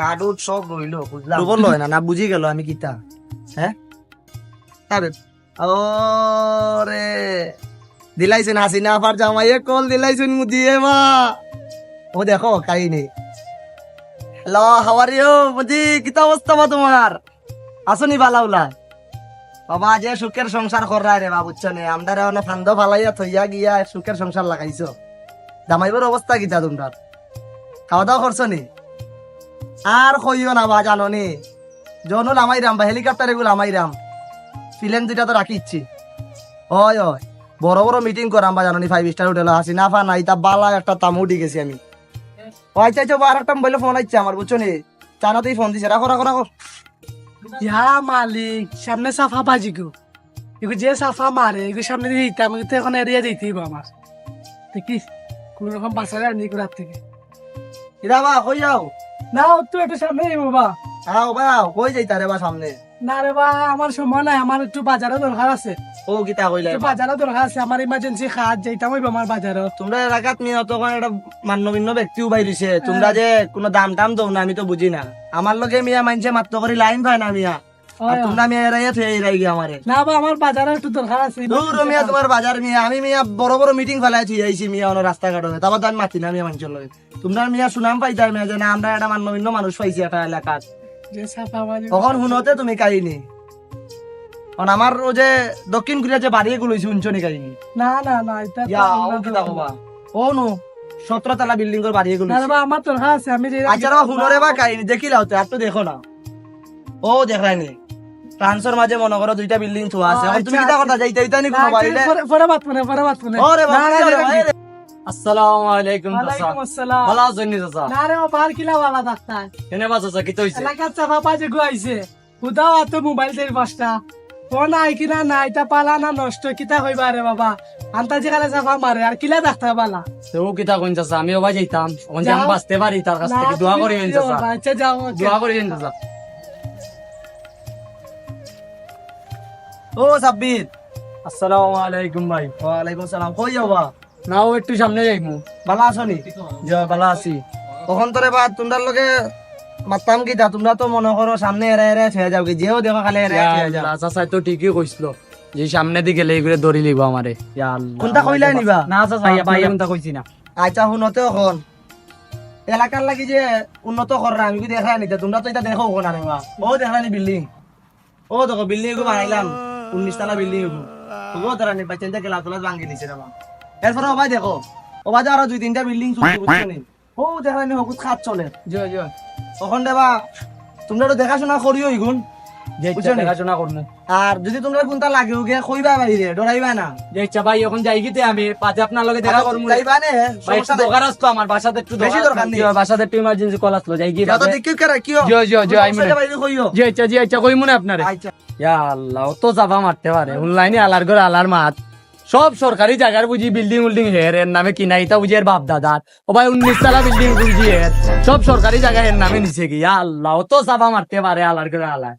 কার্ডুট সব রইল বুঝলাম রুবল লয় না না বুঝি গেল আমি কিতা। হ্যাঁ আরে ওরে দিলাইছেন হাসিনা আফার জামাইয়ে কল দিলাইছেন মুদিয়ে মা। ও দেখো, কাহিনী। হ্যালো হাওয়ার ইউ মুদি, কিতা অবস্থা মা তোমার আসনি বালাউলা বাবা, যে সুখের সংসার করাই রে বা বুঝছ নে আমরা অনেক ফান্দ ফালাইয়া থইয়া গিয়া সুখের সংসার লাগাইছো। জামাইবার অবস্থা কিতা তোমরা খাওয়া দাওয়া করছ নি? আর কইও না বা জানো নি জনু লামাইরাম বা হেলিকপ্টার এগুলো লামাইরাম ফিলেন দুইটা তো রাখি ইচ্ছি। হয় হয়। বড় বড় মিটিং করাম বা জানো নি ফাইভ স্টার হোটেল হাসি না ফা নাই, তা বালা একটা তামু উঠি গেছি আমি। ও আচ্ছা আচ্ছা আর একটা মোবাইলে ফোন আইছে আমার, বুঝছ নি? চানাতেই ফোন দিছে। রাখো রাখো রাখো। ইয়া মালিক, সামনে সাফা বাজি গো। এগো যে সাফা মারে, এগো সামনে দিয়ে দিতে আমাকে তো এখন এরিয়া দিতেই আমার। দেখিস কোন রকম বাঁচালে আনি রাত থেকে ইরা বা কই যাও? না তুই একটু সামনে বাবা। আও বা কই যাই তারে বা সামনে? না রে বা আমার সময় নাই আমার একটু বাজারে দরকার আছে। ও কিতা কইলে। একটু বাজারে দরকার আছে আমার ইমার্জেন্সি খাট যাইতাম হইব আমার বাজারে তোমরা এলাকাত নিয়ে তখন একটা মান্যবিন্ন ব্যক্তিও বাইরিছে। তোমরা যে কোনো দাম টাম দৌ না আমি তো বুঝি না। আমার লগে মিয়া মানছে মাত্র করে লাইন পায় না মিয়া। আর তোমরা আমারে। না বা আমার বাজারে একটু দরকার আছে। দূর মিয়া তোমার বাজার মিয়া আমি মিয়া বড় বড় মিটিং ফেলাই আইছি মিয়া অন্য রাস্তাঘাটে। তারপর তো মাতি না মিয়া মানুষের লগে। তোমরা মিয়া সুনাম পাইতাই মিয়া যে না আমরা একটা মান্যবিন্ন মানুষ পাইছি একটা এলাকাত যে সাফা বাজি তখন শুনতে তুমি কাহিনী? কারণ আমার ও যে দক্ষিণ কোরিয়া যে বাড়ি এগুলো শুনছো নি কাহিনী? না না এটা ও সতেরো তালা বিল্ডিং এর বাড়ি বা আমার আছে আমি আচ্ছা রে বা কাহিনী দেখিলাও তো আর তো দেখো না। ও দেখায়নি। ফ্রান্সের মাঝে মনে করো দুইটা বিল্ডিং থোয়া আছে। তুমি আচ্ছা, কিতা কথা যাইতে হইতা নি কোনো বাইরে পরে- বাত মনে পরে বাত মনে ওরে বাবা না, না, আসসালামু আলাইকুম আসসালাম। ভালো আছেন চাচা? না রে বার কিলা বালা ডাক্তার কেনে বা চাচা কি হইছে? এলাকার চাপা পাজে গুয়াইছে উদাও আতো মোবাইল দের পাঁচটা। ফোন আই কিনা না এটা পালা না নষ্ট কিতা হইবা রে বাবা? চাপা মারে আর কিলা ডাক্তার বালা? তো কিতা কোন চাচা? আমি ওবা যাইতাম। ওন। বাঁচতে পারি তার কাছ থেকে দোয়া তুমি চাচা। আচ্ছা যাও দোয়া চাচা। ও সাব্বির। আসসালামু আলাইকুম ভাই। ওয়ালাইকুম সালাম কই যাবা? নাও একটু সামনে যাইমু। ভালো আছো নি? ভালো আছি। তখন তোরে বা তোমরার লগে মাতাম কি তোমরা তো মনে করো সামনে এরা এরা ছেড়ে যাও কি? যেও দেখো খালি এরা ছেড়ে যাও। চাচা তো ঠিকই কইছিল। যে সামনে দিকে গেলে এগুলো দড়ি লিব আমারে। কোনটা কইলাই নিবা? না চাচা ভাইয়া কোনটা কইছি না। আচ্ছা শুনতে এখন এলাকার লাগি যে উন্নত করা আমি কি দেখা নিতে তোমরা তো এটা দেখো না রে বা ও দেখা নি বিল্ডিং। ও দেখো বিল্ডিং বানাইলাম। উনিশ তলা বিল্ডিং গো ও তারা বাচ্চা নিছে এরপরে ওবাই দেখো ওবাই আরও দুই তিনটা বিল্ডিং চলছে বুঝছ নি ও দেখা নি হকুত খাত চলে। জি জি তখন দেবা তোমরা তো দেখাশোনা করিও ইগুন নি? দেখাশোনা করমু আর যদি তোমরা কোনটা লাগেও গে কইবা বাইরে ডরাইবা না। যে ইচ্ছা ভাই এখন যাই গিতে আমি। পাঁচে আপনার লগে দেখা করমু যাইবা নে? ভাই সমস্যা একটু নাই। দরকার আসতো আমার বাসাতে একটু বেশি দরকার নেই। বাসাতে একটু ইমার্জেন্সি কল আসলো যাই গিয়ে যত দেখি করে কি জি জি জি আই মনে জি আচ্ছা জি আচ্ছা কই মনে আপনারে আচ্ছা। ইয়া আল্লাহ তো চাপা মারতে পারে। অনলাইনে আলার ঘর আলার মাত সব সরকারি জায়গার বুঝি বিল্ডিং উল্ডিং হের, এর নামে কিনা ইতা বুঝি এর বাপ দাদার ও ভাই উনিশ তালা বিল্ডিং বুঝি এর। সব সরকারি জায়গা এর নামে নিছে গিয়া আল্লাহ তো চাপা মারতে পারে আলার ঘরে আলার